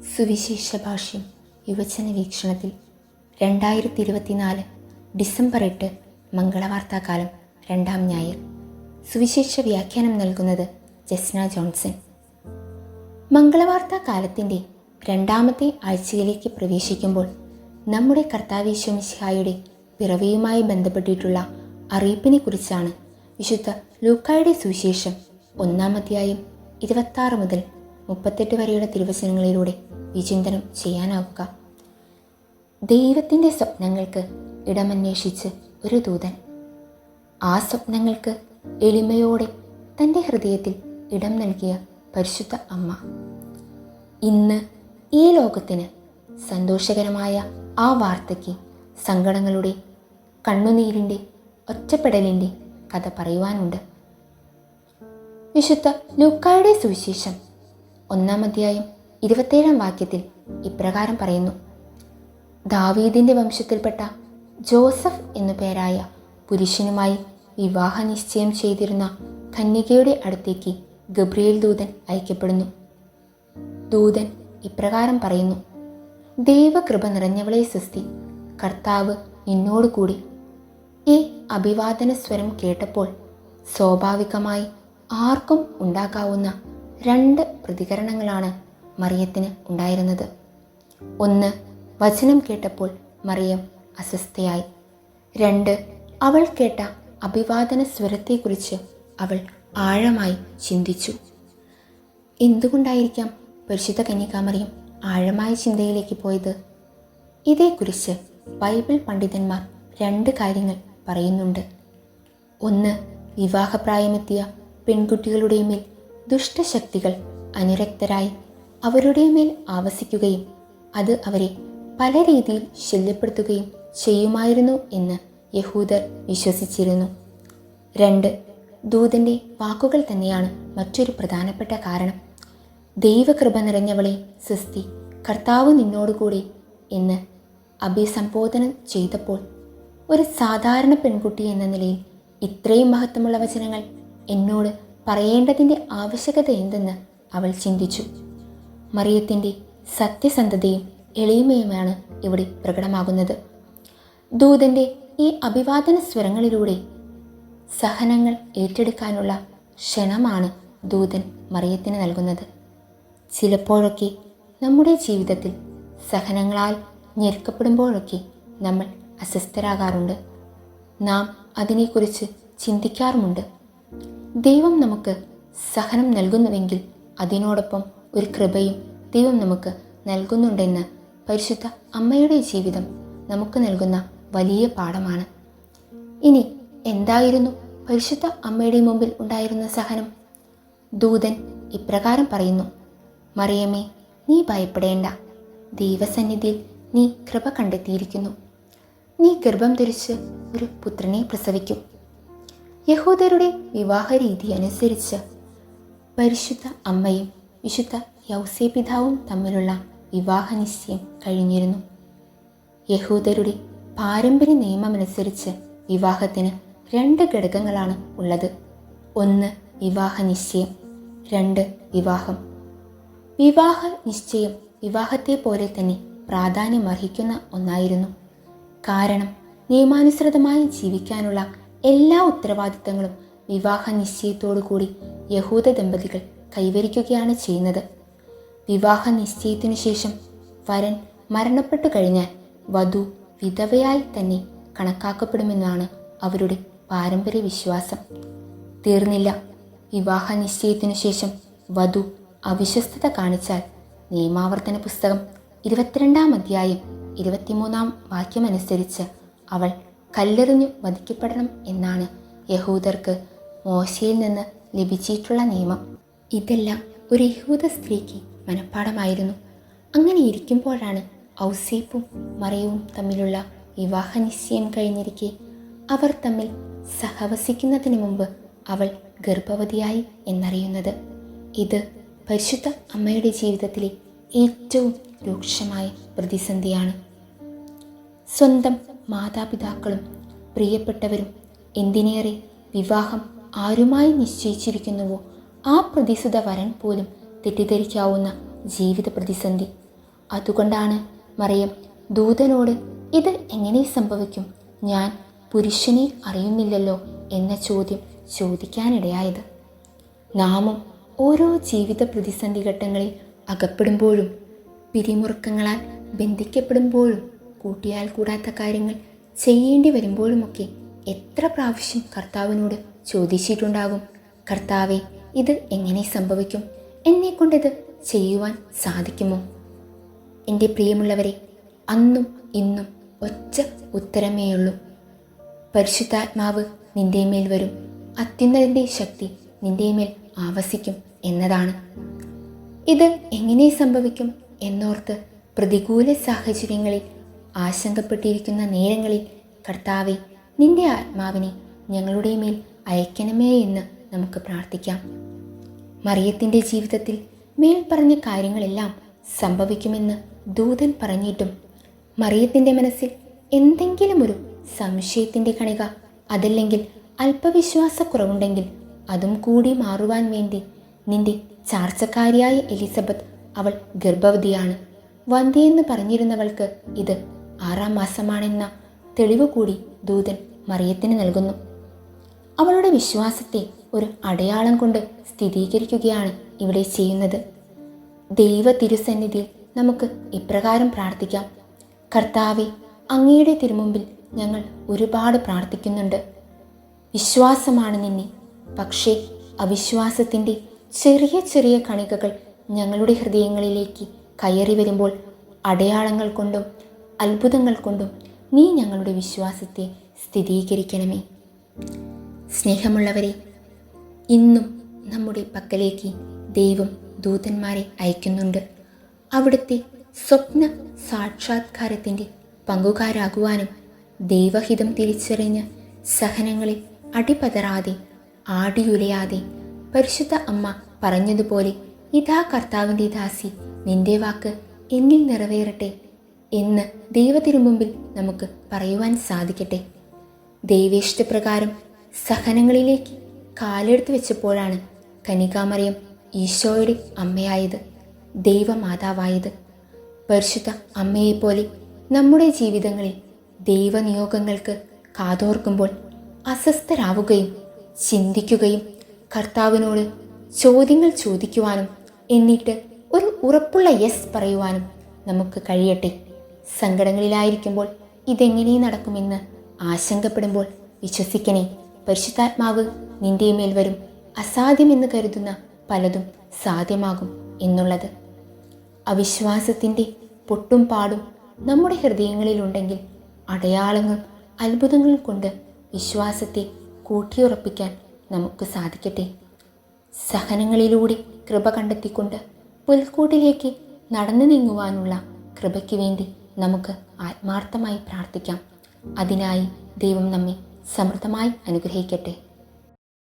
സുവിശേഷ ഭാഷ്യം യുവജന വീക്ഷണത്തിൽ. രണ്ടായിരത്തി ഇരുപത്തിനാല് ഡിസംബർ എട്ട് മംഗളവാർത്താകാലം രണ്ടാം ഞായർ. സുവിശേഷ വ്യാഖ്യാനം നൽകുന്നത് ജസ്ന ജോൺസൺ. മംഗളവാർത്താ കാലത്തിന്റെ രണ്ടാമത്തെ ആഴ്ചയിലേക്ക് പ്രവേശിക്കുമ്പോൾ നമ്മുടെ കർത്താവീശ്വമിശിഹായുടെ പിറവിയുമായി ബന്ധപ്പെട്ടിട്ടുള്ള അറിയിപ്പിനെ കുറിച്ചാണ് വിശുദ്ധ ലൂക്കായുടെ സുവിശേഷം ഒന്നാം അധ്യായം ഇരുപത്താറ് മുതൽ മുപ്പത്തെട്ട് വരെയുള്ള തിരുവചനങ്ങളിലൂടെ വിചിന്തനം ചെയ്യാനാവുക. ദൈവത്തിന്റെ സ്വപ്നങ്ങൾക്ക് ഇടമന്വേഷിച്ച് ഒരു ദൂതൻ. ആ സ്വപ്നങ്ങൾക്ക് എളിമയോടെ തന്റെ ഹൃദയത്തിൽ ഇടം നൽകിയ പരിശുദ്ധ അമ്മ. ഇന്ന് ഈ ലോകത്തിന് സന്തോഷകരമായ ആ വാർത്തയ്ക്ക് സങ്കടങ്ങളുടെ കണ്ണുനീരിന്റെ ഒറ്റപ്പെടലിന്റെ കഥ പറയുവാനുണ്ട്. വിശുദ്ധ ലൂക്കായുടെ സുവിശേഷം ഒന്നാം അധ്യായം ഇരുപത്തേഴാം വാക്യത്തിൽ ഇപ്രകാരം പറയുന്നു. ദാവീദിന്റെ വംശത്തിൽപ്പെട്ട ജോസഫ് എന്നു പേരായ പുരുഷനുമായി വിവാഹ നിശ്ചയം ചെയ്തിരുന്ന കന്യകയുടെ അടുത്തേക്ക് ഗബ്രിയേൽ ദൂതൻ അയക്കപ്പെടുന്നു. ദൂതൻ ഇപ്രകാരം പറയുന്നു ദൈവകൃപ നിറഞ്ഞവളെ സ്വസ്തി കർത്താവ് നിന്നോടുകൂടി. ഈ അഭിവാദന സ്വരം കേട്ടപ്പോൾ സ്വാഭാവികമായി ആർക്കും ഉണ്ടാക്കാവുന്ന രണ്ട് പ്രതികരണങ്ങളാണ് മറിയത്തിന് ഉണ്ടായിരുന്നത്. ഒന്ന് വചനം കേട്ടപ്പോൾ മറിയം അസ്വസ്ഥയായി. രണ്ട് അവൾ കേട്ട അഭിവാദന സ്വരത്തെക്കുറിച്ച് അവൾ ആഴമായി ചിന്തിച്ചു. എന്തുകൊണ്ടായിരിക്കാം പരിശുദ്ധ കന്യകാമറിയം ആഴമായ ചിന്തയിലേക്ക് പോയത്? ഇതേക്കുറിച്ച് ബൈബിൾ പണ്ഡിതന്മാർ രണ്ട് കാര്യങ്ങൾ പറയുന്നുണ്ട്. ഒന്ന് വിവാഹപ്രായമെത്തിയ പെൺകുട്ടികളുടെ മേൽ ദുഷ്ടശക്തികൾ അനുരക്തരായി അവരുടെ മേൽ ആവസിക്കുകയും അത് അവരെ പല രീതിയിൽ ശല്യപ്പെടുത്തുകയും ചെയ്യുമായിരുന്നു എന്ന് യഹൂദർ വിശ്വസിച്ചിരുന്നു. രണ്ട് ദൂതന്റെ വാക്കുകൾ തന്നെയാണ് മറ്റൊരു പ്രധാനപ്പെട്ട കാരണം. ദൈവകൃപ നിറഞ്ഞവളെ സിസ്തി കർത്താവ് നിന്നോടുകൂടി എന്ന് അഭിസംബോധന ചെയ്തപ്പോൾ ഒരു സാധാരണ പെൺകുട്ടി എന്ന നിലയിൽ ഇത്രയും മഹത്വമുള്ള വചനങ്ങൾ എന്നോട് പറയേണ്ടതിന്റെ ആവശ്യകത എന്തെന്ന് അവൾ ചിന്തിച്ചു. മറിയത്തിന്റെ സത്യസന്ധതയും എളിമയുമാണ് ഇവിടെ പ്രകടമാകുന്നത്. ദൂതന്റെ ഈ അഭിവാദന സ്വരങ്ങളിലൂടെ സഹനങ്ങൾ ഏറ്റെടുക്കാനുള്ള ക്ഷണമാണ് ദൂതൻ മറിയത്തിന് നൽകുന്നത്. ചിലപ്പോഴൊക്കെ നമ്മുടെ ജീവിതത്തിൽ സഹനങ്ങളാൽ ഞെരുക്കപ്പെടുമ്പോഴൊക്കെ നമ്മൾ അസ്വസ്ഥരാകാറുണ്ട്. നാം അതിനെക്കുറിച്ച് ചിന്തിക്കാറുമുണ്ട്. ദൈവം നമുക്ക് സഹനം നൽകുന്നുവെങ്കിൽ അതിനോടൊപ്പം ഒരു കൃപയും ദൈവം നമുക്ക് നൽകുന്നുണ്ടെന്ന് പരിശുദ്ധ അമ്മയുടെ ജീവിതം നമുക്ക് നൽകുന്ന വലിയ പാഠമാണ്. ഇനി എന്തായിരുന്നു പരിശുദ്ധ അമ്മയുടെ മുമ്പിൽ ഉണ്ടായിരുന്ന സഹനം? ദൂതൻ ഇപ്രകാരം പറയുന്നു മറിയമേ നീ ഭയപ്പെടേണ്ട. ദൈവസന്നിധിയിൽ നീ കൃപ കണ്ടെത്തിയിരിക്കുന്നു. നീ ഗർഭം ധരിച്ച് ഒരു പുത്രനെ പ്രസവിക്കും. യഹൂദരുടെ വിവാഹരീതി അനുസരിച്ച് പരിശുദ്ധ അമ്മയും വിശുദ്ധ യൗസേ പിതാവും തമ്മിലുള്ള വിവാഹ നിശ്ചയം കഴിഞ്ഞിരുന്നു. യഹൂദരുടെ പാരമ്പര്യ നിയമമനുസരിച്ച് വിവാഹത്തിന് രണ്ട് ഘടകങ്ങളാണ് ഉള്ളത്. ഒന്ന് വിവാഹ നിശ്ചയം രണ്ട് വിവാഹം. വിവാഹ നിശ്ചയം വിവാഹത്തെ പോലെ തന്നെ പ്രാധാന്യമർഹിക്കുന്ന ഒന്നായിരുന്നു. കാരണം നിയമാനുസൃതമായി ജീവിക്കാനുള്ള എല്ലാ ഉത്തരവാദിത്തങ്ങളും വിവാഹ നിശ്ചയത്തോടു കൂടി യഹൂദ ദമ്പതികൾ കൈവരിക്കുകയാണ് ചെയ്യുന്നത്. വിവാഹ നിശ്ചയത്തിനു ശേഷം വരൻ മരണപ്പെട്ടു കഴിഞ്ഞാൽ വധു വിധവയായി തന്നെ കണക്കാക്കപ്പെടുമെന്നാണ് അവരുടെ പാരമ്പര്യ വിശ്വാസം. തീർന്നില്ല. വിവാഹ നിശ്ചയത്തിനു ശേഷം വധു അവിശ്വസ്തത കാണിച്ചാൽ നിയമാവർത്തന പുസ്തകം ഇരുപത്തിരണ്ടാം അധ്യായം ഇരുപത്തിമൂന്നാം വാക്യമനുസരിച്ച് അവൾ കല്ലെറിഞ്ഞു വധിക്കപ്പെടണം എന്നാണ് യഹൂദർക്ക് മോശയിൽ നിന്ന് ലഭിച്ചിട്ടുള്ള നിയമം. ഇതെല്ലാം ഒരു യഹൂദ സ്ത്രീക്ക് മനഃപ്പാടമായിരുന്നു. അങ്ങനെ ഇരിക്കുമ്പോഴാണ് ഔസേപ്പും മറിയവും തമ്മിലുള്ള വിവാഹ നിശ്ചയം കഴിഞ്ഞിരിക്കെ അവർ തമ്മിൽ സഹവസിക്കുന്നതിന് മുമ്പ് അവൾ ഗർഭവതിയായി എന്നറിയുന്നത്. ഇത് പരിശുദ്ധ അമ്മയുടെ ജീവിതത്തിലെ ഏറ്റവും രൂക്ഷമായ പ്രതിസന്ധിയാണ്. സ്വന്തം മാതാപിതാക്കളും പ്രിയപ്പെട്ടവരും എന്തിനേറെ വിവാഹം ആരുമായി നിശ്ചയിച്ചിരിക്കുന്നുവോ ആ പ്രതിസുത വരൻ പോലും തെറ്റിദ്ധരിക്കാവുന്ന ജീവിത പ്രതിസന്ധി. അതുകൊണ്ടാണ് മറിയം ദൂതനോട് ഇത് എങ്ങനെ സംഭവിക്കും? ഞാൻ പുരുഷനെ അറിയുന്നില്ലല്ലോ എന്ന ചോദ്യം ചോദിക്കാനിടയായത്. നാമും ഓരോ ജീവിത പ്രതിസന്ധി ഘട്ടങ്ങളിൽ അകപ്പെടുമ്പോഴും പിരിമുറുക്കങ്ങളാൽ ബന്ധിക്കപ്പെടുമ്പോഴും കൂട്ടിയാൽ കൂടാത്ത കാര്യങ്ങൾ ചെയ്യേണ്ടി വരുമ്പോഴുമൊക്കെ എത്ര പ്രാവശ്യം കർത്താവിനോട് ചോദിച്ചിട്ടുണ്ടാകും? കർത്താവെ ഇത് എങ്ങനെ സംഭവിക്കും? എന്നെക്കൊണ്ടിത് ചെയ്യുവാൻ സാധിക്കുമോ? എന്റെ പ്രിയമുള്ളവരെ അന്നും ഇന്നും ഒറ്റ ഉത്തരമേയുള്ളൂ പരിശുദ്ധാത്മാവ് നിന്റെ മേൽ വരും. അത്യുന്നതിന്റെ ശക്തി നിന്റെ മേൽ ആവസിക്കും എന്നതാണ്. ഇത് എങ്ങനെ സംഭവിക്കും എന്നോർത്ത് പ്രതികൂല സാഹചര്യങ്ങളിൽ ആശങ്കപ്പെട്ടിരിക്കുന്ന നേരങ്ങളിൽ കർത്താവെ നിന്റെ ആത്മാവിനെ ഞങ്ങളുടെ മേൽ അയക്കണമേ എന്ന് നമുക്ക് പ്രാർത്ഥിക്കാം. മറിയത്തിന്റെ ജീവിതത്തിൽ മേൽ പറഞ്ഞ കാര്യങ്ങളെല്ലാം സംഭവിക്കുമെന്ന് ദൂതൻ പറഞ്ഞിട്ടും മറിയത്തിന്റെ മനസ്സിൽ എന്തെങ്കിലും ഒരു സംശയത്തിന്റെ കണിക അതല്ലെങ്കിൽ അല്പവിശ്വാസക്കുറവുണ്ടെങ്കിൽ അതും കൂടി മാറുവാൻ വേണ്ടി നിന്റെ ചാർച്ചക്കാരിയായ എലിസബത്ത് അവൾ ഗർഭവതിയാണ്. വന്ധ്യയെന്ന് പറഞ്ഞിരുന്നവൾക്ക് ഇത് ആറാം മാസമാണെന്ന തെളിവ് കൂടി ദൂതൻ മറിയത്തിന് നൽകുന്നു. അവളുടെ വിശ്വാസത്തെ ഒരു അടയാളം കൊണ്ട് സ്ഥിരീകരിക്കുകയാണ് ഇവിടെ ചെയ്യുന്നത്. ദൈവ തിരുസന്നിധിയിൽ നമുക്ക് ഇപ്രകാരം പ്രാർത്ഥിക്കാം. കർത്താവെ അങ്ങയുടെ തിരുമുമ്പിൽ ഞങ്ങൾ ഒരുപാട് പ്രാർത്ഥിക്കുന്നുണ്ട്. വിശ്വാസമാണ് നിന്നെ പക്ഷേ അവിശ്വാസത്തിന്റെ ചെറിയ ചെറിയ കണികകൾ ഞങ്ങളുടെ ഹൃദയങ്ങളിലേക്ക് കയറി വരുമ്പോൾ അടയാളങ്ങൾ കൊണ്ടും അത്ഭുതങ്ങൾ കൊണ്ടും നീ ഞങ്ങളുടെ വിശ്വാസത്തെ സ്ഥിരീകരിക്കണമേ. സ്നേഹമുള്ളവരെ ഇന്നും നമ്മുടെ പക്കലേക്ക് ദൈവം ദൂതന്മാരെ അയക്കുന്നുണ്ട്. അവിടുത്തെ സ്വപ്ന സാക്ഷാത്കാരത്തിന്റെ പങ്കുകാരാകുവാനും ദൈവഹിതം തിരിച്ചറിഞ്ഞ് സഹനങ്ങളിൽ അടിപതറാതെ ആടിയുലയാതെ പരിശുദ്ധ അമ്മ പറഞ്ഞതുപോലെ ഇതാ കർത്താവിന്റെ ദാസി നിന്റെ വാക്ക് എന്നിൽ നിറവേറട്ടെ. എന്ന് ദൈവത്തിരുമുമ്പിൽ നമുക്ക് പറയുവാൻ സാധിക്കട്ടെ. ദൈവേഷ്ടപ്രകാരം സഹനങ്ങളിലേക്ക് കാലെടുത്ത് വെച്ചപ്പോഴാണ് കനികാമറിയം ഈശോയുടെ അമ്മയായത് ദൈവമാതാവായത്. പരിശുദ്ധ അമ്മയെപ്പോലെ നമ്മുടെ ജീവിതങ്ങളിൽ ദൈവനിയോഗങ്ങൾക്ക് കാതോർക്കുമ്പോൾ അസ്വസ്ഥരാവുകയും ചിന്തിക്കുകയും കർത്താവിനോട് ചോദ്യങ്ങൾ ചോദിക്കുവാനും എന്നിട്ട് ഒരു ഉറപ്പുള്ള യെസ് പറയുവാനും നമുക്ക് കഴിയട്ടെ. സങ്കടങ്ങളിലായിരിക്കുമ്പോൾ ഇതെങ്ങനെ നടക്കുമെന്ന് ആശങ്കപ്പെടുമ്പോൾ വിശ്വസിക്കണേ. പരിശുദ്ധാത്മാവ് നിന്റെ മേൽ വരും. അസാധ്യമെന്ന് കരുതുന്ന പലതും സാധ്യമാകും എന്നുള്ളത്. അവിശ്വാസത്തിന്റെ പൊട്ടും പാടും നമ്മുടെ ഹൃദയങ്ങളിലുണ്ടെങ്കിൽ അടയാളങ്ങൾ അത്ഭുതങ്ങൾ കൊണ്ട് വിശ്വാസത്തെ കൂട്ടിയുറപ്പിക്കാൻ നമുക്ക് സാധിക്കട്ടെ. സഹനങ്ങളിലൂടെ കൃപ കണ്ടെത്തിക്കൊണ്ട് പുൽക്കൂട്ടിലേക്ക് നടന്നു നീങ്ങുവാനുള്ള കൃപയ്ക്ക് വേണ്ടി നമുക്ക് ആത്മാർത്ഥമായി പ്രാർത്ഥിക്കാം. അതിനായി ദൈവം നമ്മെ സമൃദ്ധമായി അനുഗ്രഹിക്കട്ടെ.